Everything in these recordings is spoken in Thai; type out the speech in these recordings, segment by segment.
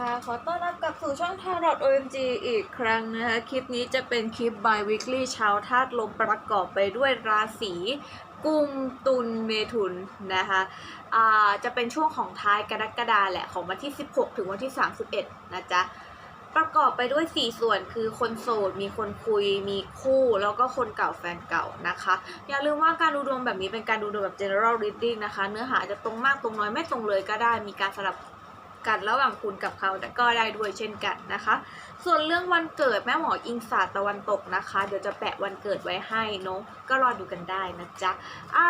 คะ ขอต้อนรับกลับสู่ช่อง Tarot OMG อีกครั้งนะคะ คลิปนี้จะเป็นคลิป by weekly ชาวธาตุลมประกอบไปด้วยราศีกุมตุลเมถุนนะคะอ่าจะเป็นช่วงของท้ายกรกฎาแหละของวันที่ 16 ถึงวันที่ 31 นะจ๊ะ ประกอบไปด้วย 4 ส่วนคือคนโสด มีคนคุย มีคู่แล้วก็คนเก่าแฟนเก่านะคะ อย่าลืมว่าการดูดวงแบบนี้เป็นการดูดวงแบบ general reading นะคะ เนื้อหาจะตรงมากตรงน้อยไม่ตรงเลยก็ได้มีการสลับ กันระหว่างคุณกับเขาแต่ก็ได้ด้วยเช่นกันนะคะ ส่วนเรื่องวันเกิดแม่หมออิงศาสตร์ตะวันตกนะคะ เดี๋ยวจะแปะวันเกิดไว้ให้เนาะก็รอดูกันได้นะจ๊ะอ่า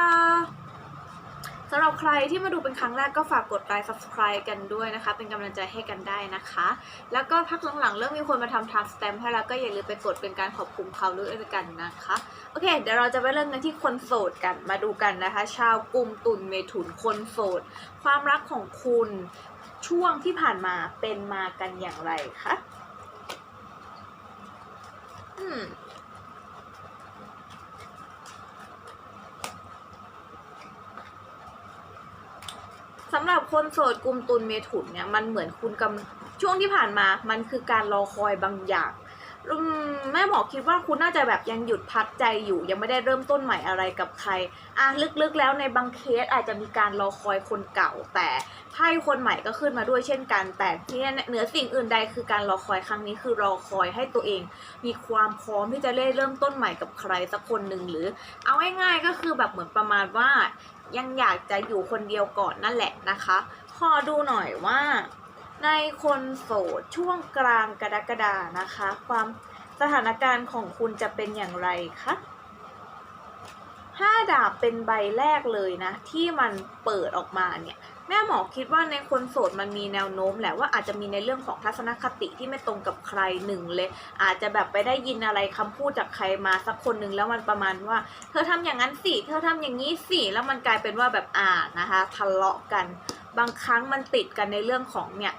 สำหรับใครที่มาดูเป็นครั้งแรกก็ฝากกดไลค์ subscribe กันด้วยนะคะ เป็นกำลังใจให้กันได้นะคะ แล้วก็พักหลังๆ เริ่มมีคนมาทำ time stamp ให้แล้วก็อย่าลืมไปกดเป็นการขอบคุณเขาด้วยกันนะคะ โอเค เดี๋ยวเราจะไปเริ่มกันที่คนโสดกันมาดูกันนะคะ ชาวกลุ่มตุลเมถุนคนโสด ความรักของคุณช่วงที่ผ่านมาเป็นมากันอย่างไรคะอืม สำหรับคนโสดกลุ่มตุลเมถุนเนี่ยมันเหมือนคุณกำช่วงที่ผ่านมา มันคือการรอคอยบางอย่างแม่หมอคิดว่าคุณน่าจะแบบยังหยุดพักใจอยู่ ยังไม่ได้เริ่มต้นใหม่อะไรกับใครอะลึกๆแล้วในบางเคสอาจจะมีการรอคอยคนเก่า แต่ไพ่คนใหม่ก็ขึ้นมาด้วยเช่นกัน แต่ที่เหนือสิ่งอื่นใดคือการรอคอยครั้งนี้คือรอคอยให้ตัวเอง มีความพร้อมที่จะเริ่มต้นใหม่กับใครสักคนหนึ่งหรือ เอาง่ายๆก็คือแบบเหมือนประมาณว่า ยังอยากจะอยู่คนเดียวก่อนนั่นแหละนะคะขอดูหน่อยว่า ในคนโสดช่วงกลางกรกฎานะคะ ความสถานการณ์ของคุณจะเป็นอย่างไรคะ ห้าดาบเป็นใบแรกเลยนะ ที่มันเปิดออกมาเนี่ย แม่หมอคิดว่าในคนโสดมันมีแนวโน้มแหละว่าอาจจะมีในเรื่องของทัศนคติที่ไม่ตรงกับใครหนึ่งเลย อาจจะแบบไปได้ยินอะไรคำพูดจากใครมาสักคนหนึ่งแล้วมันประมาณว่า เธอทำอย่างนั้นสิ เธอทำอย่างนี้สิแล้วมันกลายเป็นว่าแบบอ่านะคะทะเลาะกัน บางครั้งมันติดกันในเรื่องของเนี่ย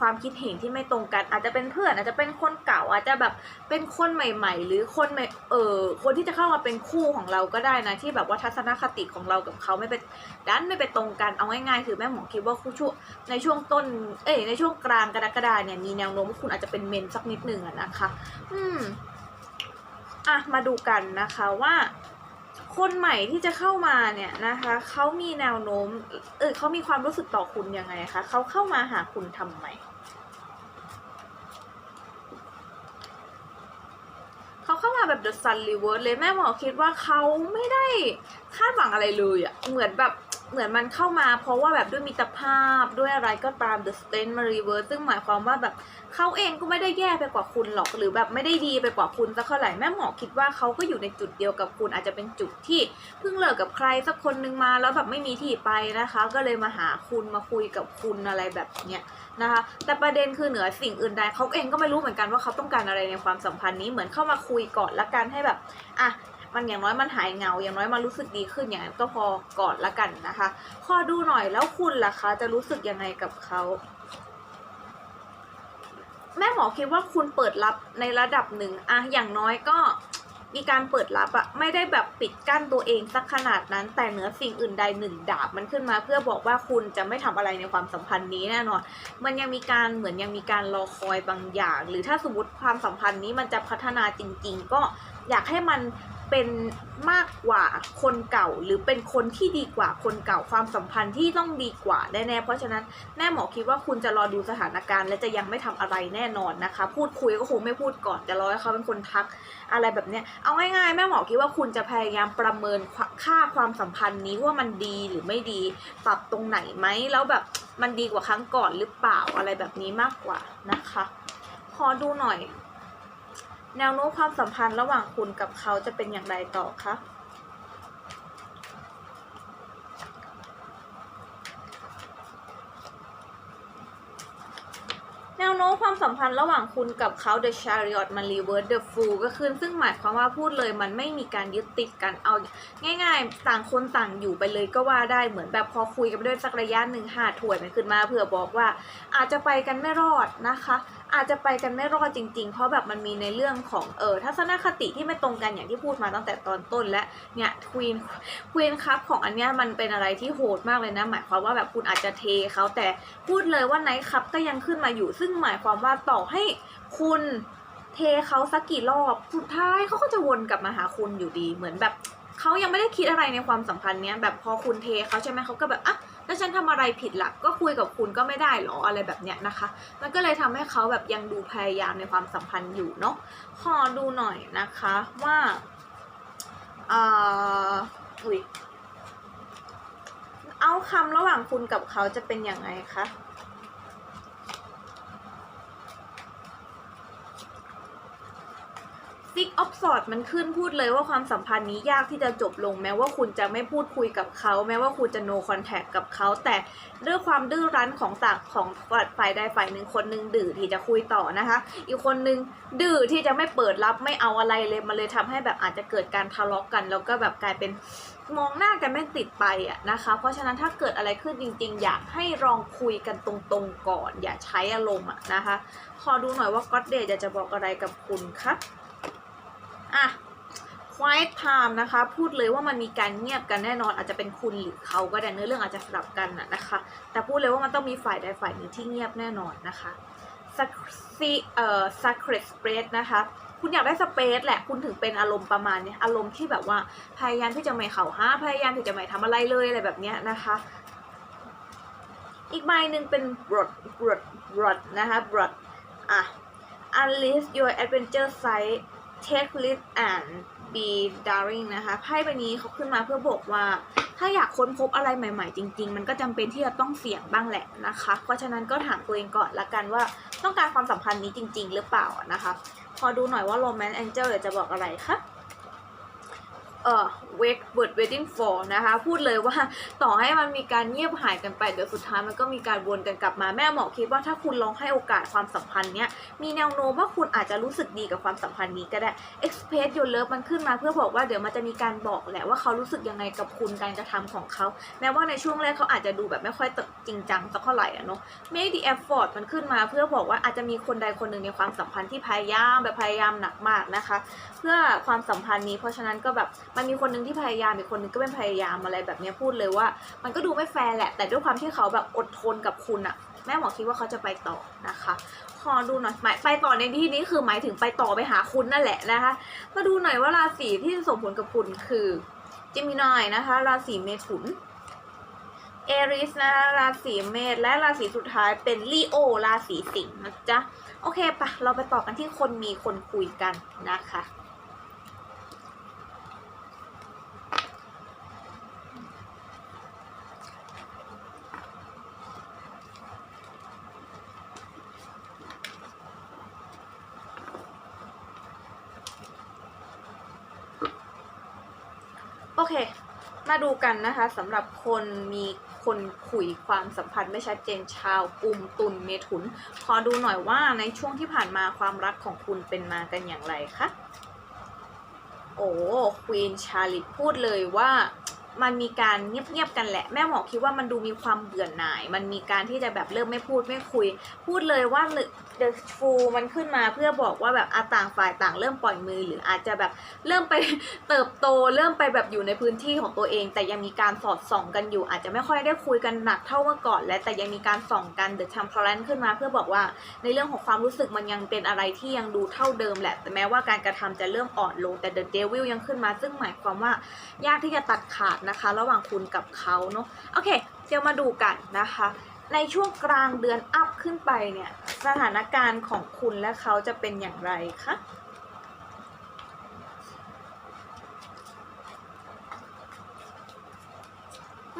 ความคิดเห็นที่ไม่ตรงกัน อาจจะเป็นเพื่อนอาจจะเป็นคนเก่าอาจจะแบบเป็นคนใหม่ ๆ หรือคนใหม่เออคนที่จะเข้ามาเป็นคู่ของเราก็ได้นะที่แบบว่าทัศนคติของเรากับเขาไม่เป็นดันไม่ไปตรงกันเอาง่ายๆคือแม่หมอคิดว่าคู่ช่วงในช่วงต้น เอ้ยในช่วงกลางกรกฎาเนี่ยมีแนวโน้มว่าคุณอาจจะเป็นเมนสักนิดหนึ่งอะนะคะ อืมอะมาดูกันนะคะว่า คนใหม่ที่จะเข้ามาเนี่ยนะคะเขามีแนวโน้มเออเขามีความรู้สึกต่อคุณยังไงคะเขาเข้ามาหาคุณทำไมเขาเข้ามาแบบเดอะซันรีเวิร์สเลยแม่หมอคิดว่าเขาไม่ได้คาดหวังอะไรเลยอะเหมือนแบบ เหมือนมันเข้ามาเพราะว่าแบบด้วยมิตรภาพด้วยอะไรก็ตาม The Strength มา Reverse ซึ่งหมายความว่าแบบเขาเองก็ไม่ได้แย่ไปกว่าคุณหรอก หรือแบบไม่ได้ดีไปกว่าคุณสักเท่าไหร่แม่หมอคิดว่าเขาก็อยู่ในจุดเดียวกับคุณอาจจะเป็นจุดที่เพิ่งเลิกกับใครสักคนนึงมาแล้วแบบไม่มีที่ไปนะคะ ก็เลยมาหาคุณมาคุยกับคุณอะไรแบบเนี้ยนะคะแต่ประเด็นคือเหนือสิ่งอื่นใดเขาเองก็ไม่รู้เหมือนกันว่าเขาต้องการอะไรในความสัมพันธ์นี้เหมือนเข้ามาคุยก่อนละกันให้แบบอะ มันอย่างน้อยมันหายเงา อย่างน้อยมันรู้สึกดีขึ้นอย่างนั้นก็พอก่อนละกันนะคะ ขอดูหน่อยแล้วคุณล่ะคะ จะรู้สึกยังไงกับเขาแม่หมอคิดว่าคุณเปิดรับในระดับหนึ่งอะอย่างน้อยก็มีการเปิดรับอะไม่ได้แบบปิดกั้นตัวเองสักขนาดนั้น แต่เหนือสิ่งอื่นใดหนึ่งดาบมันขึ้นมา เพื่อบอกว่าคุณจะไม่ทำอะไรในความสัมพันธ์นี้แน่นอน มันยังมีการเหมือนยังมีการรอคอยบางอย่าง หรือถ้าสมมติความสัมพันธ์นี้มันจะพัฒนาจริง ๆ ก็อยากให้มัน เป็นมากกว่าคนเก่า หรือเป็นคนที่ดีกว่าคนเก่าความสัมพันธ์ที่ต้องดีกว่าแน่ๆเพราะฉะนั้นแม่หมอคิดว่าคุณจะรอดูสถานการณ์ และจะยังไม่ทำอะไรแน่นอนนะคะ พูดคุยก็คงไม่พูดก่อนจะรอให้เขาเป็นคนทักอะไรแบบเนี้ยเอาง่ายๆ แม่หมอคิดว่าคุณจะพยายามประเมินค่าความสัมพันธ์นี้ว่ามันดีหรือไม่ดีปรับตรงไหนไหมแล้วแบบมันดีกว่าครั้งก่อนหรือเปล่าอะไรแบบนี้มากกว่านะคะขอดูหน่อย แนวโน้มความสัมพันธ์ระหว่างคุณกับเขาจะเป็นอย่างไรต่อคะแนวโน้มความสัมพันธ์ระหว่างคุณกับเขา The Chariot มัน Reverse The Fool ก็คือซึ่งหมายความว่าพูดเลยมันไม่มีการยึดติดกันเอา ง่ายๆ ต่างคนต่างอยู่ไปเลยก็ว่าได้เหมือนแบบพอคุยกันไปด้วยสักระยะหนึ่งหาถวยมันขึ้นมาเผื่อบอกว่าอาจจะไปกันไม่รอดนะคะ อาจจะไปกันไม่รอดจริง ๆ เพราะแบบมันมีในเรื่องของเออทัศนคติที่ไม่ตรงกันอย่างที่พูดมาตั้งแต่ตอนต้นและเนี่ยควีนควีนคัพของอันเนี้ยมันเป็นอะไรที่โหดมากเลยนะ หมายความว่าแบบคุณอาจจะเทเขาแต่พูดเลยว่าไนท์คัพก็ยังขึ้นมาอยู่ ซึ่งหมายความว่าต่อให้คุณเทเขาสักกี่รอบสุดท้ายเขาก็จะวนกลับมาหาคุณอยู่ดีเหมือนแบบเขายังไม่ได้คิดอะไรในความสัมพันธ์เนี้ยแบบพอคุณเทเขาใช่ไหมเขาก็แบบอะ ถ้าฉันทำอะไรผิดล่ะก็คุยกับคุณก็ไม่ได้หรออะไรแบบเนี้ยนะคะ มันก็เลยทำให้เขาแบบยังดูพยายามในความสัมพันธ์อยู่เนาะขอดูหน่อยนะคะว่าเอ่ออุ้ยเอาคำระหว่างคุณกับเขาจะเป็นยังไงคะ ซิก ออฟสอดมันขึ้นพูดเลยว่าความสัมพันธ์นี้ยากที่จะจบลง แม้ว่าคุณจะไม่พูดคุยกับเขา แม้ว่าคุณจะ no contact กับเขา แต่ด้วยความดื้อรั้นของต่างของฝ่ายใดฝ่ายหนึ่งคนหนึ่งดื้อที่จะคุยต่อนะคะ อีกคนหนึ่งดื้อที่จะไม่เปิดรับไม่เอาอะไรเลยมันเลยทำให้แบบอาจจะเกิดการทะเลาะกัน แล้วก็แบบกลายเป็นมองหน้ากันไม่ติดไปอะนะคะ เพราะฉะนั้นถ้าเกิดอะไรขึ้นจริง ๆ อยากให้ลองคุยกันตรงๆก่อน อย่าใช้อารมณ์อะนะคะ ขอดูหน่อยว่าก็ d เดย์จะบอกอะไรกับคุณคะ อะ quiet time นะคะ พูดเลยว่ามันมีการเงียบกันแน่นอน อาจจะเป็นคุณหรือเขาก็ได้เนื้อเรื่องอาจจะสลับกันนะนะคะ แต่พูดเลยว่ามันต้องมีฝ่ายใดฝ่ายหนึ่งที่เงียบแน่นอนนะคะ Sac- เอ่อ sacred space นะคะ คุณอยากได้สเปซแหละ คุณถึงเป็นอารมณ์ประมาณนี้อารมณ์ที่แบบว่าพยายามที่จะไม่เข่าห้าพยายามที่จะไม่ทำอะไรเลยอะไรแบบนี้นะคะ อีกใบหนึ่งเป็น broad broad broad นะคะ broad อะ unleash your adventure side take risk and be daring นะคะไพ่ใบนี้เขาขึ้นมาเพื่อบอกว่า ถ้าอยากค้นพบอะไรใหม่ ๆ จริง ๆ มันก็จำเป็นที่จะต้องเสี่ยงบ้างแหละนะคะ เพราะฉะนั้นก็ถามตัวเองก่อนละกันว่าต้องการความสัมพันธ์นี้จริง ๆ หรือเปล่านะคะ พอดูหน่อยว่า romance angel จะบอกอะไรคะ เอ่อ wait word waiting for นะคะ พูดเลยว่าต่อให้มันมีการเงียบหายกันไปเดี๋ยวสุดท้ายมันก็มีการวนกันกลับมาแม่หมอคิดว่าถ้าคุณลองให้โอกาสความสัมพันธ์เนี้ยมีแนวโน้มว่าคุณอาจจะรู้สึกดีกับความสัมพันธ์นี้ก็ได้ express your love มันขึ้นมาเพื่อบอกว่าเดี๋ยวมันจะมีการบอกแหละว่าเขารู้สึกยังไงกับคุณการกระทำของเขาแม้ว่าในช่วงแรกเขาอาจจะดูแบบไม่ค่อยจริงจังสักเท่าไหร่อะเนาะ make the effort มันขึ้นมาเพื่อบอกว่าอาจจะมีคนใดคนหนึ่งในความสัมพันธ์ที่พยายามแบบพยายามหนักมากนะคะ เพื่อความสัมพันธ์นี้เพราะฉะนั้นก็แบบมันมีคนหนึ่งที่พยายามอีกคนหนึงก็เป็นพยายามอะไรแบบนี้พูดเลยว่า มันก็ดูไม่แฟร์แหละ แต่ด้วยความที่เขาแบบอดทนกับคุณอะแม่หมอคิดว่าเขาจะไปต่อนะคะขอดูหน่อยหมายไปต่อในที่นี้คือหมายถึงไปต่อไปหาคุณนั่นแหละนะคะ มาดูหน่อยว่าราศีที่ส่งผลกับคุณคือจิมินายนะคะ ราศีเมถุนเอริสนะคะราศีเมษและราศีสุดท้ายเป็นลีโอราศีสิงห์นะจ๊ะ โอเคปะเราไปต่อกันที่คนมีคนคุยกันนะคะ โอเค มาดูกันนะคะสำหรับคนมีคนคุยความสัมพันธ์ไม่ชัดเจนชาวกลุ่มตุลเมถุน ขอดูหน่อยว่าในช่วงที่ผ่านมาความรักของคุณเป็นมากันอย่างไรคะโอ้ควีนชาลิตพูดเลยว่ามันมีการเงียบๆกันแหละ แม่หมอคิดว่ามันดูมีความเบื่อหน่าย มันมีการที่จะแบบเริ่มไม่พูดไม่คุย พูดเลยว่า The Fool มันขึ้นมาเพื่อบอกว่าแบบอาต่างฝ่ายต่างเริ่มปล่อยมือ หรืออาจจะแบบเริ่มไปเติบโต เริ่มไปแบบอยู่ในพื้นที่ของตัวเอง แต่ยังมีการสอดส่องกันอยู่ อาจจะไม่ค่อยได้คุยกันหนักเท่าเมื่อก่อน และแต่ยังมีการส่องกัน The Temperance ขึ้นมาเพื่อบอกว่า ในเรื่องของความรู้สึกมันยังเป็นอะไรที่ยังดูเท่าเดิมแหละ แต่แม้ว่าการกระทำจะเริ่มอ่อนลงแต่ The Devil ยังขึ้นมาซึ่งหมายความว่ายากที่จะตัดขาดนะคะ ระหว่างคุณกับเขาเนาะโอเคเดี๋ยวมาดูกันนะคะ ในช่วงกลางเดือนอัพขึ้นไปเนี่ย สถานการณ์ของคุณและเขาจะเป็นอย่างไรคะ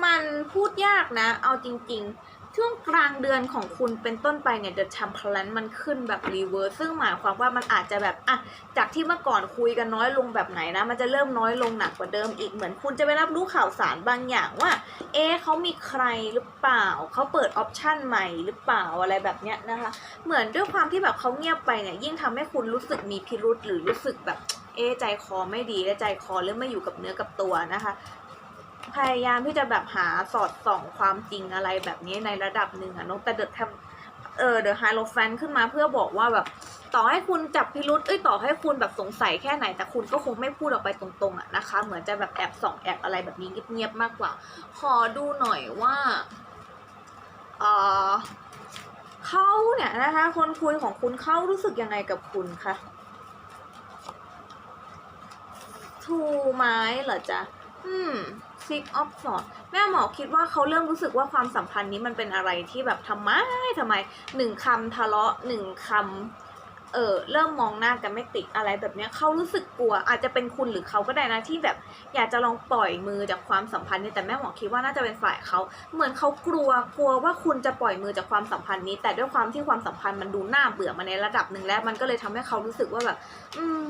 มันพูดยากนะ เอาจริง ๆ ช่วงกลางเดือนของคุณเป็นต้นไปเนี่ย The Temperance มันขึ้นแบบรีเวิร์สซึ่งหมายความว่ามันอาจจะแบบอะจากที่เมื่อก่อนคุยกันน้อยลงแบบไหนนะ มันจะเริ่มน้อยลงหนักกว่าเดิมอีกเหมือนคุณจะไปรับรู้ข่าวสารบางอย่างว่าเอ๊เขามีใครหรือเปล่าเขาเปิดออปชันใหม่หรือเปล่าอะไรแบบเนี้ยนะคะ เหมือนด้วยความที่แบบเขาเงียบไปเนี่ยยิ่งทำให้คุณรู้สึกมีพิรุษหรือรู้สึกแบบเอ๊ใจคอไม่ดีและใจคอเริ่มไม่อยู่กับเนื้อกับตัวนะคะ พยายามที่จะแบบหาสอดส่องความจริงอะไรแบบนี้ในระดับหนึ่งอะนอะแต่เดอะทำเออเดอะไฮโลแฟนขึ้นมาเพื่อบอกว่าแบบต่อให้คุณจับพิรุษเอ้ยต่อให้คุณแบบสงสัยแค่ไหน แต่คุณก็คงไม่พูดออกไปตรงๆอะนะคะ เหมือนจะแบบแอบส่องแอบอะไรแบบนี้เงียบๆมากกว่า ขอดูหน่อยว่าเออเขาเนี่ยนะคะ คนคุยของคุณเขารู้สึกยังไงกับคุณคะทูไม้เหรอจ๊ะอืม six of swords แม่หมอคิดว่าเขาเริ่มรู้สึกว่าความสัมพันธ์นี้มันเป็นอะไรที่แบบทำไมทำไมหนึ่งคำทะเลาะหนึ่งคำเออเริ่มมองหน้ากันไม่ติดอะไรแบบนี้เขารู้สึกกลัวอาจจะเป็นคุณหรือเขาก็ได้นะที่แบบ อยากจะลองปล่อยมือจากความสัมพันธ์นี้แต่แม่หมอคิดว่าน่าจะเป็นฝ่ายเขาเหมือนเขากลัวกลัวว่าคุณจะปล่อยมือจากความสัมพันธ์นี้ แต่ด้วยความที่ความสัมพันธ์มันดูน่าเบื่อมาในระดับหนึ่งแล้ว มันก็เลยทำให้เขารู้สึกว่าแบบ อืม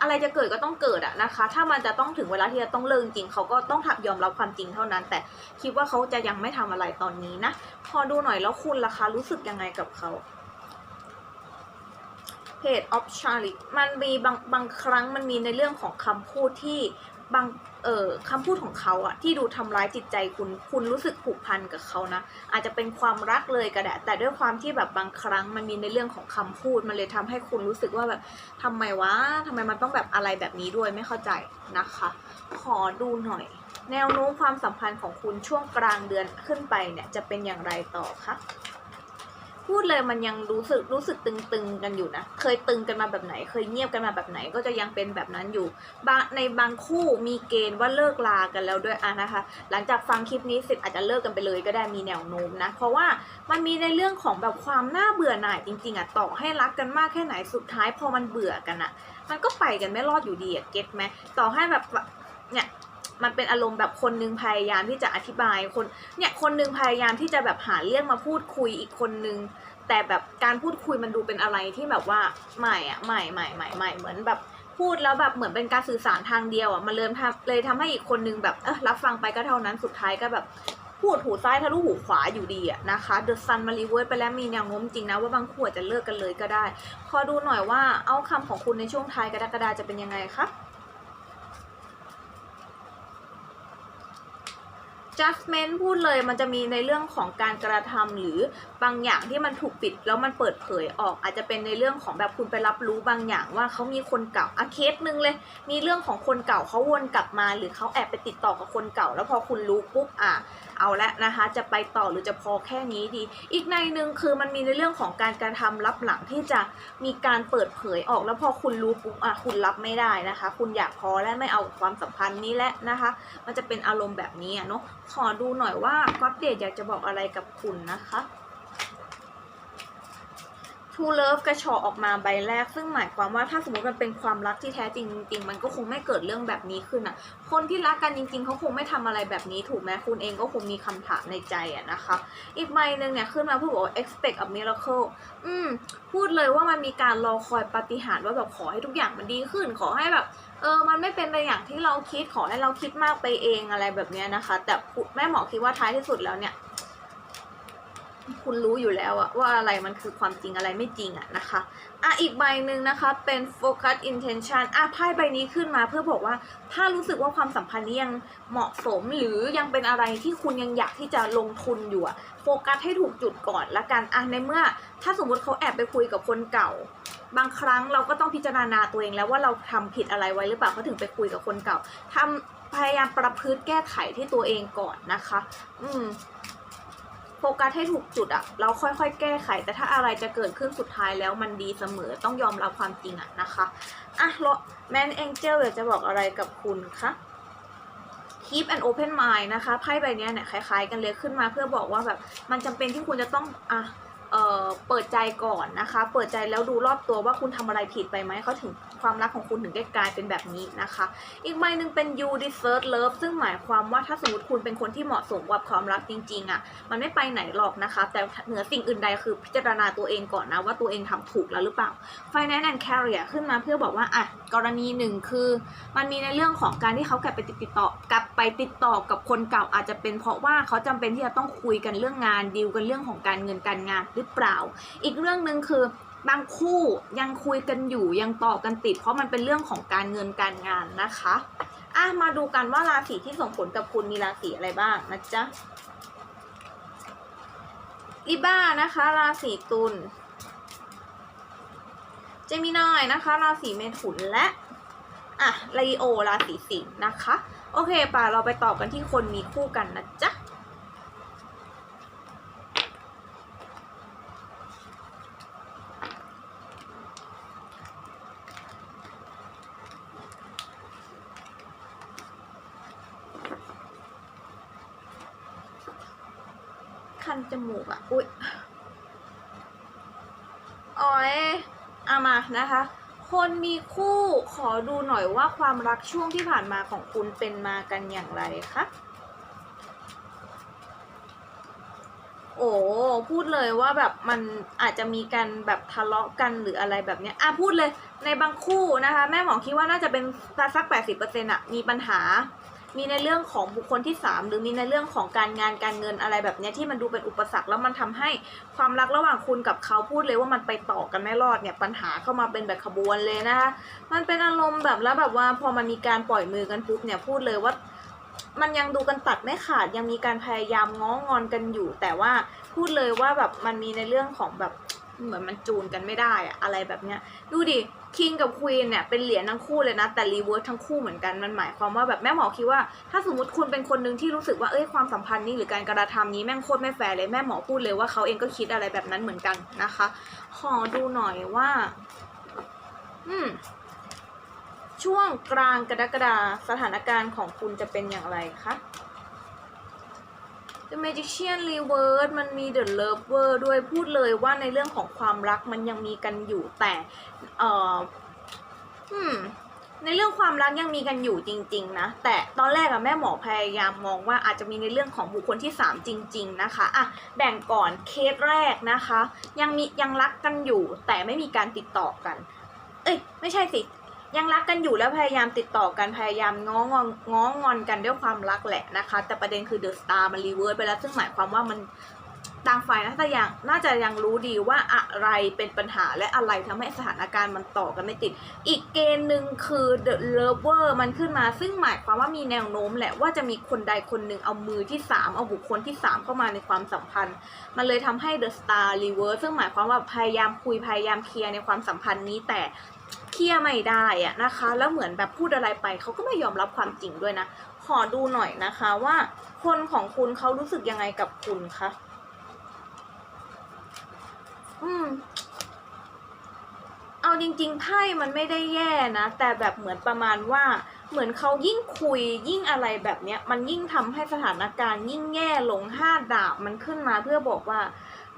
อะไรจะเกิดก็ต้องเกิดอะนะคะ ถ้ามันจะต้องถึงเวลาที่จะต้องเลิกจริงเขาก็ต้องทับยอมรับความจริงเท่านั้น แต่คิดว่าเขาจะยังไม่ทำอะไรตอนนี้นะพอดูหน่อยแล้วคุณล่ะคะรู้สึกยังไงกับเขาเพจออฟชาริมันมีบางบางครั้งมันมีในเรื่องของคำพูดที่ บางเอ่อคำพูดของเขาอะที่ดูทำร้ายจิตใจคุณคุณรู้สึกผูกพันกับเขานะ อาจจะเป็นความรักเลยก็ได้แต่ด้วยความที่แบบบางครั้งมันมีในเรื่องของคำพูดมันเลยทำให้คุณรู้สึกว่าแบบทำไมวะทำไมมันต้องแบบอะไรแบบนี้ด้วยไม่เข้าใจนะคะ ขอดูหน่อย แนวโน้มความสัมพันธ์ของคุณช่วงกลางเดือนขึ้นไปเนี่ยจะเป็นอย่างไรต่อคะ พูดเลยมันยังรู้สึกรู้สึกตึงๆกันอยู่นะ เคยตึงกันมาแบบไหน เคยเงียบกันมาแบบไหน ก็จะยังเป็นแบบนั้นอยู่บางในบางคู่มีเกณฑ์ว่าเลิกลากันแล้วด้วยอะนะคะ หลังจากฟังคลิปนี้เสร็จอาจจะเลิกกันไปเลยก็ได้มีแนวโน้มนะ เพราะว่ามันมีในเรื่องของแบบความน่าเบื่อหน่ายจริงๆอะต่อให้รักกันมากแค่ไหนสุดท้ายพอมันเบื่อกันอะมันก็ไปกันไม่รอดอยู่ดีอะเก็ตไหมต่อให้แบบเนี่ย มันเป็นอารมณ์แบบคนนึงพยายามที่จะอธิบายคนเนี่ยคนนึงพยายามที่จะแบบหาเรื่องมาพูดคุยอีกคนนึง แต่แบบการพูดคุยมันดูเป็นอะไรที่แบบว่าใหม่อะใหม่ใหม่ใหม่ใหม่เหมือนแบบพูดแล้วแบบเหมือนเป็นการสื่อสารทางเดียวอะมันเลยทำเลยทำให้อีกคนนึงแบบเออรับฟังไปก็เท่านั้นสุดท้ายก็แบบพูดหูซ้ายทะลุหูขวาอยู่ดีอะนะคะเดอะซันมารีเวิร์สไปแล้วมีแนวโน้มจริงนะว่าบางคู่อาจจะเลิกกันเลยก็ได้ ขอดูหน่อยว่าเอาคำของคุณในช่วงท้ายกรกฎาจะเป็นยังไงคะ judgment พูดเลยมันจะมีในเรื่องของการกระทำหรือบางอย่างที่มันถูกปิดแล้วมันเปิดเผยออก อาจจะเป็นในเรื่องของแบบคุณไปรับรู้บางอย่างว่าเขามีคนเก่าอะเคสหนึ่งเลย มีเรื่องของคนเก่าเขาวนกลับมา หรือเขาแอบไปติดต่อกับคนเก่า แล้วพอคุณรู้ปุ๊บอะ เอาละนะคะจะไปต่อหรือจะพอแค่นี้ดี อีกในหนึ่งคือมันมีในเรื่องของการการะทำรับหลังที่จะมีการเปิดเผยออกแล้วพอคุณรู้ปุ๊บอะคุณรับไม่ได้นะคะ คุณอยากพอและไม่เอาความสัมพันธ์นี้และนะคะ มันจะเป็นอารมณ์แบบนี้เนาะขอดูหน่อยว่าก๊อตเดทอยากจะบอกอะไรกับคุณนะคะ True Love กระชอออกมาใบแรก ซึ่งหมายความว่าถ้าสมมติมันเป็นความรักที่แท้จริงจริงๆมันก็คงไม่เกิดเรื่องแบบนี้ขึ้นอะ คนที่รักกันจริง ๆเขาคงไม่ทำอะไรแบบนี้ถูกไหมคุณเองก็คงมีคำถามในใจอะนะคะ อีกใบหนึ่งเนี่ยขึ้นมาพูดบอกว่า expect a miracle อืมพูดเลยว่ามันมีการรอคอยปฏิหารว่าแบบขอให้ทุกอย่างมันดีขึ้นขอให้แบบเออ มันไม่เป็นไปอย่างที่เราคิดขอให้เราคิดมากไปเองอะไรแบบเนี้ยนะคะ แต่แม่หมอคิดว่าท้ายที่สุดแล้วเนี่ย คุณรู้อยู่แล้วอะว่าอะไรมันคือความจริงอะไรไม่จริงอะนะคะอะอีกใบหนึ่งนะคะเป็น focus intention อะไพ่ใบนี้ขึ้นมาเพื่อบอกว่า ถ้ารู้สึกว่าความสัมพันธ์นี้ยังเหมาะสมหรือยังเป็นอะไรที่คุณยังอยากที่จะลงทุนอยู่อะโฟกัสให้ถูกจุดก่อนละกันอะในเมื่อ ถ้าสมมติเขาแอบไปคุยกับคนเก่า บางครั้งเราก็ต้องพิจารณาตัวเองแล้วว่าเราทำผิดอะไรไว้หรือเปล่าเขาถึงไปคุยกับคนเก่าทำพยายามประพฤติแก้ไขที่ตัวเองก่อนนะคะ อืม โฟกัสให้ถูกจุดอะเราค่อยๆ แก้ไข แต่ถ้าอะไรจะเกิดขึ้นสุดท้ายแล้วมันดีเสมอต้องยอมรับความจริงอะนะคะอะแมนเอ็งเจลอยากจะบอกอะไรกับคุณคะ keep an open mind นะคะไพ่ใบนี้เนี่ยคล้ายๆ กันเลยขึ้นมาเพื่อบอกว่าแบบมันจำเป็นที่คุณจะต้องอะ เเปิดใจก่อนนะคะ เปิดใจแล้วดูรอบตัวว่าคุณทำอะไรผิดไปไหมเขาถึงความรักของคุณถึงได้กลายเป็นแบบนี้นะคะ อีกใบหนึ่งเป็น you deserve love ซึ่งหมายความว่าถ้าสมมติคุณเป็นคนที่เหมาะสมกับความรักจริงๆอะ่ะ มันไม่ไปไหนหรอกนะคะ แต่เหนือสิ่งอื่นใดคือพิจารณาตัวเองก่อนนะว่าตัวเองทำถูกแล้วหรือเปล่า finance and career ขึ้นมาเพื่อบอกว่าอะกรณีหนึ่งคือ มันมีในเรื่องของการที่เขากลับไปติดต่อกลับไปติดต่อกับคนเก่าอาจจะเป็นเพราะว่าเขาจำเป็นที่จะต้องคุยกันเรื่องงานดีลกันเรื่องของการเงินการงานรือเปล่า อีกเรื่องหนึ่งคือบางคู่ยังคุยกันอยู่ยังต่อกันติด เพราะมันเป็นเรื่องของการเงินการงานนะคะอะมาดูกันว่าราศีที่ส่งผลกับคุณมีราศีอะไรบ้างนะจ๊ะลิบ้านะคะ ราศีตุลเจมินายนะคะ ราศีเมถุนและอะไลโอราศีสิงห์นะคะ โอเคป่ะเราไปต่อกันที่คนมีคู่กันนะจ๊ะ คันจมูกอะ อุ๊ยโอ้ยเอามา นะคะ คนมีคู่ขอดูหน่อยว่าความรักช่วงที่ผ่านมาของคุณเป็นมากันอย่างไรคะโอ้พูดเลยว่าแบบมันอาจจะมีการแบบทะเลาะกันหรืออะไรแบบเนี้ยอะพูดเลยในบางคู่นะคะ แม่หมอคิดว่าน่าจะเป็นสักแปดสิบเปอร์เซ็นต์อะมีปัญหา มีในเรื่องของบุคคลที่สามหรือมีในเรื่องของการงานการเงินอะไรแบบนี้ที่มันดูเป็นอุปสรรคแล้วมันทำให้ความรักระหว่างคุณกับเขาพูดเลยว่ามันไปต่อกันไม่รอดเนี่ยปัญหาเข้ามาเป็นแบบขบวนเลยนะคะมันเป็นอารมณ์แบบแล้วแบบว่าพอมันมีการปล่อยมือกันปุ๊บเนี่ยพูดเลยว่ามันยังดูกันตัดไม่ขาดยังมีการพยายามง้องอนกันอยู่ แต่ว่าพูดเลยว่าแบบมันมีในเรื่องของแบบ เหมือนมันจูนกันไม่ได้อะอะไรแบบเนี้ยดูดิคิงกับควีนเนี่ยเป็นเหรียญทั้งคู่เลยนะ แต่รีเวิร์สทั้งคู่เหมือนกันมันหมายความว่าแบบแม่หมอคิดว่า ถ้าสมมติคุณเป็นคนหนึ่งที่รู้สึกว่าเอ้ยความสัมพันธ์นี้หรือการกระทำนี้แม่งโคตรไม่แฟร์เลยแม่หมอพูดเลยว่าเขาเองก็คิดอะไรแบบนั้นเหมือนกันนะคะขอดูหน่อยว่า อืมช่วงกลางกรกฎาสถานการณ์ของคุณจะเป็นอย่างไรคะ The Magician Reverse มันมี The Lover ด้วยพูดเลยว่าในเรื่องของความรักมันยังมีกันอยู่แต่เอ่ออืมในเรื่องความรักยังมีกันอยู่จริง ๆ นะ แต่ตอนแรกอะแม่หมอพยายามมองว่าอาจจะมีในเรื่องของบุคคลที่ 3 จริง ๆ นะคะอะแบ่งก่อนเคสแรกนะคะ ยังมียังรักกันอยู่ แต่ไม่มีการติดต่อกัน เอ้ยไม่ใช่สิ ยังรักกันอยู่แล้วพยายามติดต่อกันพยายามง้องอนง้องอนกันด้วยความรักแหละนะคะ แต่ประเด็นคือเดอะสตาร์มันรีเวิร์สไปแล้ว ซึ่งหมายความว่ามันต่างฝ่ายน่าจะยังน่าจะยังรู้ดีว่าอะไรเป็นปัญหาและอะไรทำให้สถานการณ์มันต่อกันไม่ติด อีกเกณฑ์หนึ่งคือ The Lover มันขึ้นมา ซึ่งหมายความว่ามีแนวโน้มแหละว่าจะมีคนใดคนหนึ่งเอามือที่ 3 เอาบุคคลที่ 3 เข้ามาในความสัมพันธ์ มันเลยทำให้ The Star Reverse ซึ่งหมายความว่าพยายามคุยพยายามเคลียร์ในความสัมพันธ์นี้แต่ ลียร์ไม่ได้อะนะคะ แล้วเหมือนแบบพูดอะไรไปเขาก็ไม่ยอมรับความจริงด้วยนะ ขอดูหน่อยนะคะว่า คนของคุณเขารู้สึกยังไงกับคุณคะ อืม เอาจริงๆไพ่มันไม่ได้แย่นะ แต่แบบเหมือนประมาณว่า เหมือนเขายิ่งคุยยิ่งอะไรแบบเนี้ย มันยิ่งทำให้สถานการณ์ยิ่งแย่ลงห้าดาบมันขึ้นมาเพื่อบอกว่า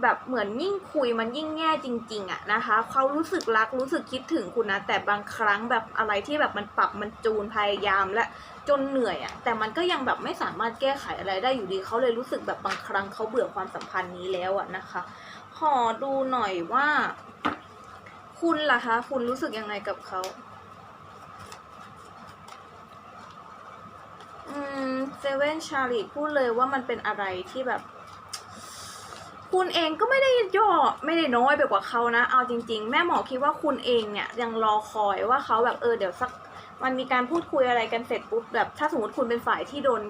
แบบเหมือนยิ่งคุยมันยิ่งแย่จริง ๆอะนะคะเขารู้สึกรักรู้สึกคิดถึงคุณนะ แต่บางครั้งแบบอะไรที่แบบมันปรับมันจูนพยายามและจนเหนื่อยอะแต่มันก็ยังแบบไม่สามารถแก้ไขอะไรได้อยู่ดีเขาเลยรู้สึกแบบบางครั้งเขาเบื่อความสัมพันธ์นี้แล้วอะนะคะขอดูหน่อยว่า คุณล่ะคะ คุณรู้สึกยังไงกับเขาอืมเซเว่นชาลีพูดเลยว่ามันเป็นอะไรที่แบบ คุณเองก็ไม่ได้ย่อไม่ได้น้อยไปกว่าเขานะ เอาจริง ๆ แม่หมอคิดว่าคุณเองเนี่ยยังรอคอยว่าเขาแบบเออเดี๋ยวสักมันมีการพูดคุยอะไรกันเสร็จปุ๊บแบบถ้าสมมติคุณเป็นฝ่ายที่โดน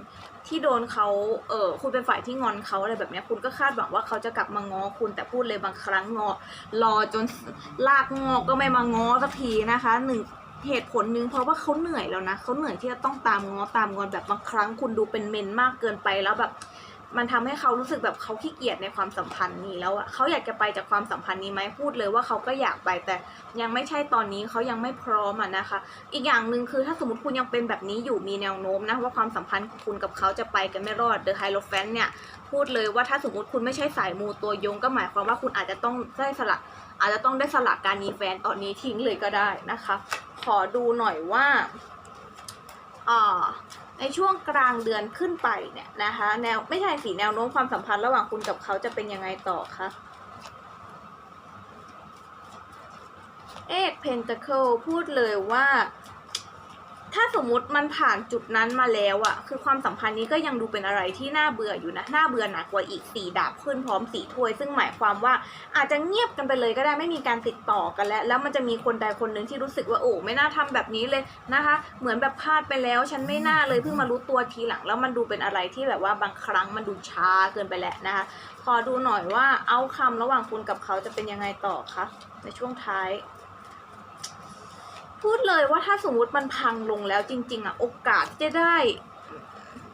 ที่โดนเขาเออคุณเป็นฝ่ายที่งอนเขาอะไรแบบนี้คุณก็คาดหวังว่าเขาจะกลับมาง้อคุณแต่พูดเลยบางครั้งงอ รอจนลากงอกก็ไม่มาง้อสักทีนะคะหนึ่งเหตุผลหนึ่งเพราะว่าเขาเหนื่อยแล้วนะเขาเหนื่อยที่จะต้องตามง้อตามงอนแบบบางครั้งคุณดูเป็นเมนมากเกินไปแล้วแบบ มันทำให้เขารู้สึกแบบเขาขี้เกียจในความสัมพันธ์นี้แล้วอะเขาอยากจะไปจากความสัมพันธ์นี้ไหมพูดเลยว่าเขาก็อยากไปแต่ยังไม่ใช่ตอนนี้เขายังไม่พร้อมอะนะคะ อีกอย่างหนึ่งคือถ้าสมมติคุณยังเป็นแบบนี้อยู่มีแนวโน้มนะว่าความสัมพันธ์ของคุณกับเขาจะไปกันไม่รอดเดอะไฮโลแฟนเนี่ยพูดเลยว่าถ้าสมมติคุณไม่ใช่สายมูตัวยงก็หมายความว่าคุณอาจจะต้องได้สละอาจจะต้องได้สละการมีแฟนตอนนี้ทิ้งเลยก็ได้นะคะ ขอดูหน่อยว่าอ่า ในช่วงกลางเดือนขึ้นไปเนี่ยนะคะแนวไม่ใช่สีแนวโน้มความสัมพันธ์ระหว่างคุณกับเขาจะเป็นยังไงต่อคะเอ็กเพนตาเคิลพูดเลยว่า ถ้าสมมุติมันผ่านจุดนั้นมาแล้วอะคือความสัมพันธ์นี้ก็ยังดูเป็นอะไรที่น่าเบื่ออยู่นะน่าเบื่อหนักกว่าอีกสี่ดาบขึ้นพร้อมสี่ถ้วย ซึ่งหมายความว่าอาจจะเงียบกันไปเลยก็ได้ไม่มีการติดต่อกันแล้ว แล้วมันจะมีคนใดคนหนึ่งที่รู้สึกว่าโอ้ไม่น่าทำแบบนี้เลยนะคะ เหมือนแบบพลาดไปแล้ว ฉันไม่น่าเลยเพิ่งมารู้ตัวทีหลัง แล้วมันดูเป็นอะไรที่แบบว่าบางครั้งมันดูช้าเกินไปแหละนะคะขอดูหน่อยว่าเอาคำระหว่างคุณกับเขาจะเป็นยังไงต่อคะในช่วงท้าย พูดเลยว่าถ้าสมมติมันพังลงแล้วจริง ๆ อะ โอกาสจะได้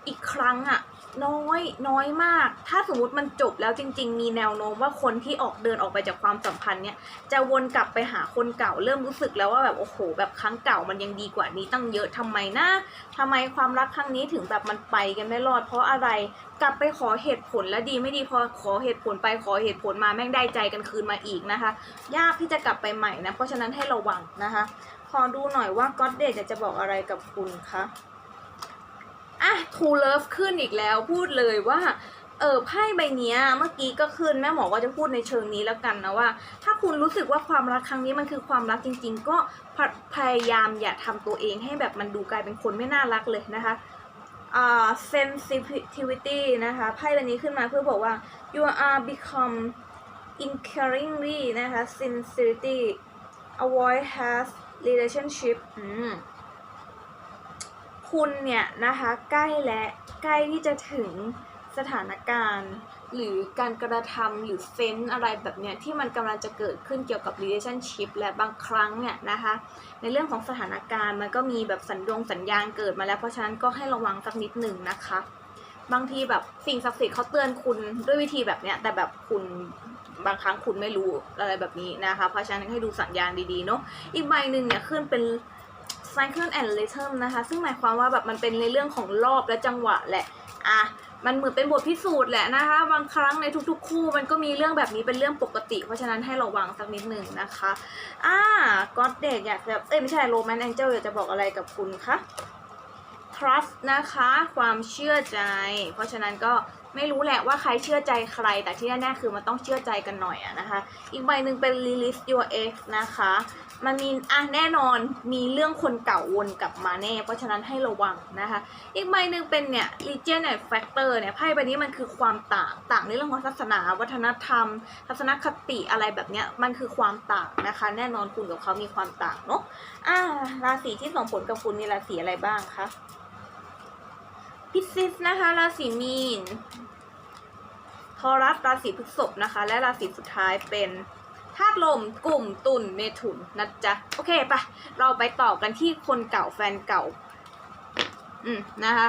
อีกครั้งอะ น้อยน้อยมาก ถ้าสมมติมันจบแล้วจริง ๆ มีแนวโน้มว่าคนที่ออกเดินออกไปจากความสัมพันธ์เนี่ย จะวนกลับไปหาคนเก่าเริ่มรู้สึกแล้วว่าแบบโอ้โห แบบครั้งเก่ามันยังดีกว่านี้ตั้งเยอะทำไมนะทำไมความรักครั้งนี้ถึงแบบมันไปกันไม่รอด เพราะอะไรกลับไปขอเหตุผลแล้วดีไม่ดีพอขอเหตุผลไปขอเหตุผลมาแม่งได้ใจกันคืนมาอีกนะคะ ยากที่จะกลับไปใหม่นะเพราะฉะนั้นให้ระวังนะคะ ขอดูหน่อยว่าก็ d เด t จะบอกอะไรกับคุณคะอะ True Love ขึ้นอีกแล้วพูดเลยว่าเออไพ่ใบเนี้ยเมื่อกี้ก็ขึ้นแม่หมอก็จะพูดในเชิงนี้แล้วกันนะว่า ถ้าคุณรู้สึกว่าความรักครั้งนี้มันคือความรักจริง ๆ ก็พยพยายามอย่าทำตัวเองให้แบบมันดูกลายเป็นคนไม่น่ารักเลยนะคะอ่า sensitivity นะคะไพ่ใบนี้ขึ้นมาเพื่อบอกว่า you are become inquiringly นะคะ sincerity avoid has relationship อืมคุณเนี่ยนะคะใกล้และใกล้ที่จะถึงสถานการณ์ หรือการกระทำหรือเซนอะไรแบบเนี้ยที่มันกำลังจะเกิดขึ้นเกี่ยวกับ relationship และบางครั้งเนี่ยนะคะในเรื่องของสถานการณ์มันก็มีแบบสัญญงสัญญาณเกิดมาแล้ว เพราะฉะนั้นก็ให้ระวังสักนิดหนึ่งนะคะ บางทีแบบสิ่งศักดิ์สิทธิ์เขาเตือนคุณด้วยวิธีแบบเนี้ยแต่แบบคุณ บางครั้งคุณไม่รู้อะไรแบบนี้นะคะ เพราะฉะนั้นให้ดูสัญญาณดีๆเนาะอีกใบหนึ่งเนี่ยขึ้นเป็น cycle and rhythm นะคะ ซึ่งหมายความว่าแบบมันเป็นในเรื่องของรอบและจังหวะแหละอะมันเหมือนเป็นบทพิสูจน์แหละนะคะ บางครั้งในทุกๆ คู่มันก็มีเรื่องแบบนี้เป็นเรื่องปกติ เพราะฉะนั้นให้ระวังสักนิดหนึ่งนะคะอ่า God d a t อยากจะเอ้ยไม่ใช่ Roman Angel อยากจะบอกอะไรกับคุณคะ trust นะคะ ความเชื่อใจ เพราะฉะนั้นก็ ไม่รู้แหละว่าใครเชื่อใจใคร แต่ที่แน่ๆคือมันต้องเชื่อใจกันหน่อยอะนะคะ อีกใบหนึ่งเป็น release your ex นะคะ มันมีอะแน่นอนมีเรื่องคนเก่าวนกลับมาแน่ เพราะฉะนั้นให้ระวังนะคะ อีกใบหนึ่งเป็นเนี่ย region and factor เนี่ยไพ่ใบนี้มันคือความต่างต่างในเรื่องของศาสนา วัฒนธรรม ทัศนคติอะไรแบบเนี้ยมันคือความต่างนะคะ แน่นอนคุณกับเขามีความต่างเนาะอ่าราศีที่ส่งผลกับคุณมีราศีอะไรบ้างคะพิซิสนะคะราศีมีน ทอรัสราศีพฤษภนะคะ และราศีสุดท้ายเป็นธาตุลมกลุ่มตุนเมถุนนะจ๊ะโอเคปะเราไปต่อกันที่คนเก่าแฟนเก่า อืมนะคะ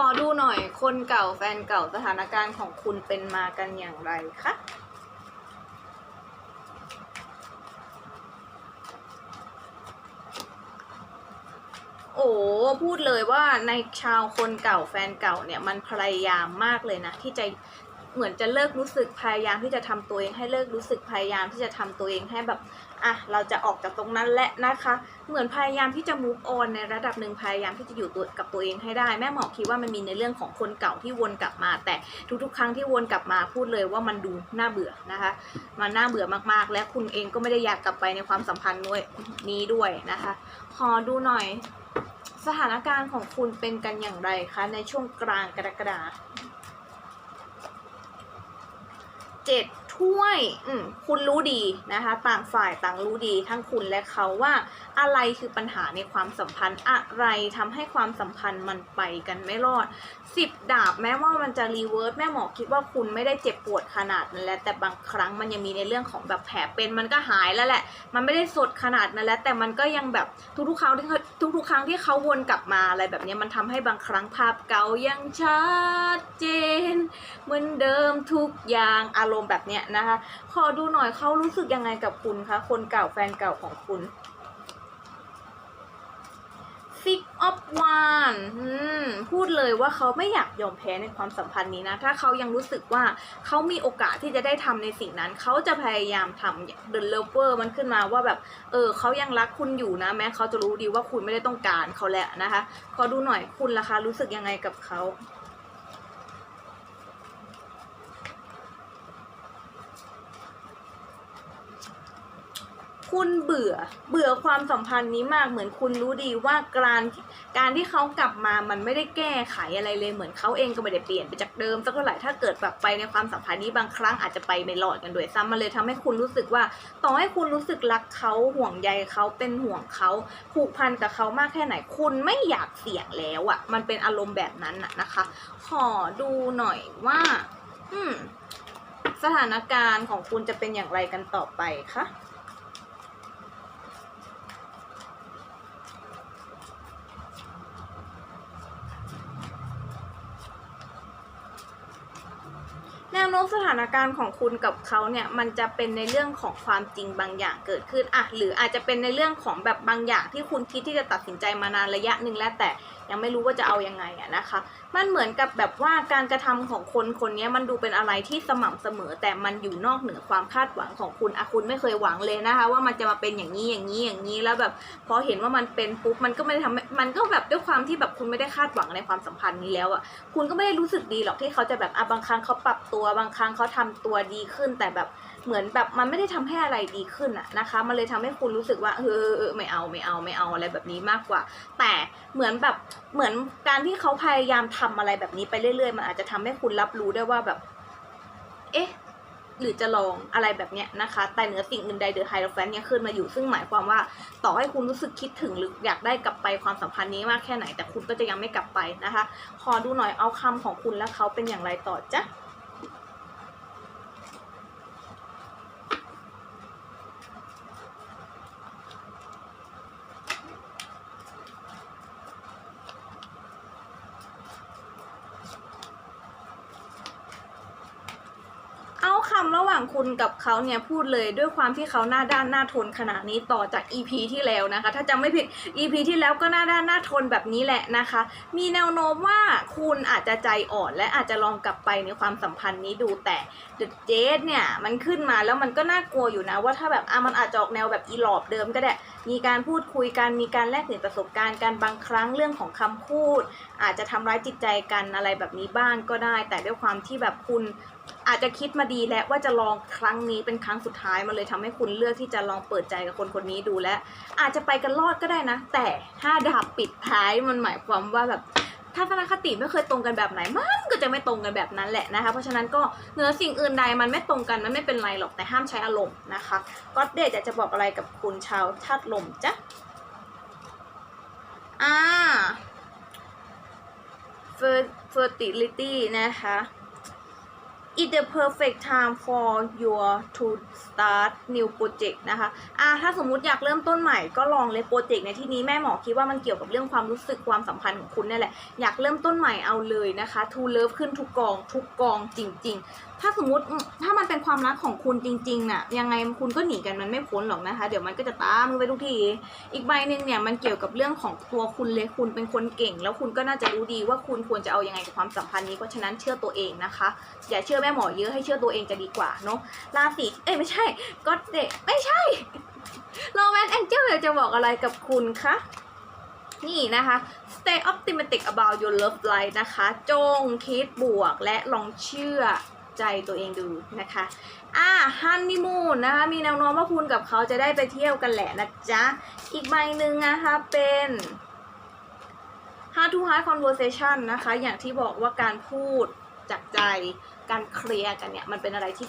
ขอดูหน่อยคนเก่าแฟนเก่าสถานการณ์ของคุณเป็นมากันอย่างไรคะโอ้พูดเลยว่าในชาวคนเก่าแฟนเก่าเนี่ยมันพยายามมากเลยนะ ที่จะ เหมือนจะเลิกรู้สึกพยายามที่จะทำตัวเองให้เลิกรู้สึกพยายามที่จะทำตัวเองให้แบบอะเราจะออกจากตรงนั้นแหละนะคะ เหมือนพยายามที่จะ move on ในระดับหนึ่งพยายามที่จะอยู่ตัวกับตัวเองให้ได้ แม่หมอคิดว่ามันมีในเรื่องของคนเก่าที่วนกลับมา แต่ทุกๆ ครั้งที่วนกลับมาพูดเลยว่ามันดูน่าเบื่อนะคะมันน่าเบื่อมากๆ และคุณเองก็ไม่ได้อยากกลับไปในความสัมพันธ์ด้วยนี้ด้วยนะคะขอดูหน่อยสถานการณ์ของคุณเป็นกันอย่างไรคะในช่วงกลางกรกฎา เจ็ด ถ้วยอืมคุณรู้ดีนะคะ ต่างฝ่ายต่างรู้ดีทั้งคุณและเขาว่าอะไรคือปัญหาในความสัมพันธ์อะไรทำให้ความสัมพันธ์มันไปกันไม่รอดสิบดาบแม้ว่ามันจะรีเวิร์สแม่หมอคิดว่าคุณไม่ได้เจ็บปวดขนาดนั้นแล้วแต่บางครั้งมันยังมีในเรื่องของแบบแผลเป็นมันก็หายแล้วแหละ มันไม่ได้สดขนาดนั้นแล้ว แต่มันก็ยังแบบทุกๆครั้งที่ทุกๆครั้งที่เขาวนกลับมาอะไรแบบนี้มันทำให้บางครั้งภาพเก่ายังชัดเจน เหมือนเดิมทุกอย่างอารมณ์แบบเนี้ยนะคะ ขอดูหน่อยเขารู้สึกยังไงกับคุณคะ คนเก่าแฟนเก่าของคุณ Six of Wands อืมพูดเลยว่าเขาไม่อยากยอมแพ้ในความสัมพันธ์นี้นะ ถ้าเขายังรู้สึกว่าเขามีโอกาสที่จะได้ทำในสิ่งนั้น เขาจะพยายามทำ The Lover มันขึ้นมาว่าแบบ เออเขายังรักคุณอยู่นะ แม้เขาจะรู้ดีว่าคุณไม่ได้ต้องการเขาแหละนะคะ ขอดูหน่อยคุณล่ะคะรู้สึกยังไงกับเขา คุณเบื่อเบื่อความสัมพันธ์นี้มากเหมือนคุณรู้ดีว่าการการที่เขากลับมามันไม่ได้แก้ไขอะไรเลยเหมือนเขาเองก็ไม่ได้เปลี่ยนไปจากเดิมสักเท่าไหร่ถ้าเกิดแบบไปในความสัมพันธ์นี้บางครั้งอาจจะไปไม่รอดกันด้วยซ้ำมันเลยทำให้คุณรู้สึกว่า ต่อให้คุณรู้สึกรักเขาห่วงใยเขาเป็นห่วงเขาผูกพันกับเขามากแค่ไหน คุณไม่อยากเสี่ยงแล้วอะ่ะ มันเป็นอารมณ์แบบนั้นน่ะนะคะ ขอดูหน่อยว่า อืมสถานการณ์ของคุณจะเป็นอย่างไรกันต่อไปคะ แนวโน้มสถานการณ์ของคุณกับเขาเนี่ยมันจะเป็นในเรื่องของความจริงบางอย่างเกิดขึ้นอะหรืออาจจะเป็นในเรื่องของแบบบางอย่างที่คุณคิดที่จะตัดสินใจมานานระยะหนึ่งแล้วแต่ ยังไม่รู้ว่าจะเอายังไงอะนะคะ มันเหมือนกับแบบว่าการกระทำของคนคนนี้มันดูเป็นอะไรที่สม่ำเสมอ แต่มันอยู่นอกเหนือความคาดหวังของคุณอะคุณไม่เคยหวังเลยนะคะ ว่ามันจะมาเป็นอย่างนี้อย่างนี้อย่างนี้แล้วแบบพอเห็นว่ามันเป็นปุ๊บมันก็ไม่ได้ทำมันก็แบบด้วยความที่แบบคุณไม่ได้คาดหวังในความสัมพันธ์นี้แล้วอะคุณก็ไม่ได้รู้สึกดีหรอกที่เขาจะแบบอะบางครั้งเขาปรับตัวบางครั้งเขาทำตัวดีขึ้นแต่แบบ เหมือนแบบมันไม่ได้ทำให้อะไรดีขึ้นอะนะคะ มันเลยทำให้คุณรู้สึกว่าเออเออไม่เอาไม่เอาไม่เอาอะไรแบบนี้มากกว่า แต่เหมือนแบบเหมือนการที่เขาพยายามทำอะไรแบบนี้ไปเรื่อยๆ มันอาจจะทำให้คุณรับรู้ได้ว่าแบบ เอ๊ะหรือจะลองอะไรแบบเนี้ยนะคะ แต่เหนือสิ่งอื่นใดเดอะไฮโลแฟนยังขึ้นมาอยู่ซึ่งหมายความว่าต่อให้คุณรู้สึกคิดถึงหรืออยากได้กลับไปความสัมพันธ์นี้มากแค่ไหน แต่คุณก็จะยังไม่กลับไปนะคะ ขอดูหน่อยเอาคำของคุณและเขาเป็นอย่างไรต่อจ๊ะ เอาคำระหว่าง คุณกับเขาเนี่ยพูดเลยด้วยความที่เขาหน้าด้านหน้าทนขนาดนี้ต่อจาก EP ที่แล้วนะคะ ถ้าจำไม่ผิด EP ที่แล้วก็หน้าด้านหน้าทนแบบนี้แหละนะคะ มีแนวโน้มว่าคุณอาจจะใจอ่อนและอาจจะลองกลับไปในความสัมพันธ์นี้ดูแต่ The Jade เนี่ยมันขึ้นมาแล้วมันก็น่ากลัวอยู่นะว่าถ้าแบบอะมันอาจจะออกแนวแบบอีหลอบเดิมก็ได้ มีการพูดคุยกันมีการแลกเปลี่ยนประสบการณ์กันบางครั้งเรื่องของคำพูด อาจจะทำร้ายจิตใจกันอะไรแบบนี้บ้างก็ได้ แต่ด้วยความที่แบบคุณ อาจจะคิดมาดีแล้วว่าจะลองครั้งนี้เป็นครั้งสุดท้ายมันเลยทำให้คุณเลือกที่จะลองเปิดใจกับคนคนนี้ดูและ อาจจะไปกันรอดก็ได้นะ แต่ถ้าดาบปิดท้ายมันหมายความว่าแบบทัศนคติไม่เคยตรงกันแบบไหนมันก็จะไม่ตรงกันแบบนั้นแหละนะคะ เพราะฉะนั้นก็เหนือสิ่งอื่นใดมันไม่ตรงกันมันไม่เป็นไรหรอกแต่ห้ามใช้อารมณ์นะคะก็เดชจะบอกอะไรกับคุณชาวธาตุลมจ๊ะอ่า fertility นะคะ It's the perfect time for your to start new project นะคะอ่าถ้าสมมุติอยากเริ่มต้นใหม่ก็ลองเลยโปรเจกต์ในที่นี้แม่หมอคิดว่ามันเกี่ยวกับเรื่องความรู้สึกความสัมพันธ์ของคุณนี่แหละ อยากเริ่มต้นใหม่เอาเลยนะคะ to love ขึ้นทุกกองทุกกองจริง ๆถ้าสมมติถ้ามันเป็นความรักของคุณจริงๆน่ะยังไงคุณก็หนีกันมันไม่พ้นหรอกนะคะ เดี๋ยวมันก็จะตามมึงไปทุกที อีกใบหนึ่งเนี่ยมันเกี่ยวกับเรื่องของตัวคุณเลยคุณเป็นคนเก่ง แล้วคุณก็น่าจะรู้ดีว่าคุณควรจะเอายังไงกับความสัมพันธ์นี้เพราะฉะนั้นเชื่อตัวเองนะคะ อย่าเชื่อแม่หมอเยอะให้เชื่อตัวเองจะดีกว่าเนาะราศีเอ้ยไม่ใช่ก็เด็กไม่ใช่โรแมนแองเจิลจะบอกอะไรกับคุณคะนี่นะคะ stay optimistic about your love life นะคะ จงคิดบวกและลองเชื่อ ใจตัวเองดูนะคะอ่าฮันนีมูนนะคะมีแนวโน้มว่าคุณกับเขาจะได้ไปเที่ยวกันแหละนะจ๊ะ อีกใบหนึ่งนะคะเป็น Heart to Heart Conversation นะคะ อย่างที่บอกว่าการพูดจากใจการเคลียร์กันเนี่ยมันเป็นอะไรที่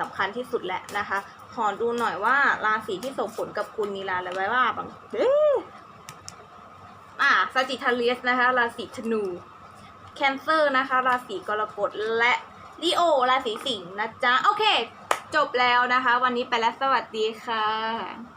สำคัญที่สุดแหละนะคะขอดูหน่อยว่าราศีที่ส่งผลกับคุณมีราอะไรไว้ว่าบางเอ๊ะอ่าสจิทาเลียสนะคะ ราศีธนู แคนเซอร์นะคะ ราศีกรกฎและ ลีโอราศีสิงห์นะจ๊ะ โอเค จบแล้วนะคะ วันนี้ไปแล้วสวัสดีค่ะ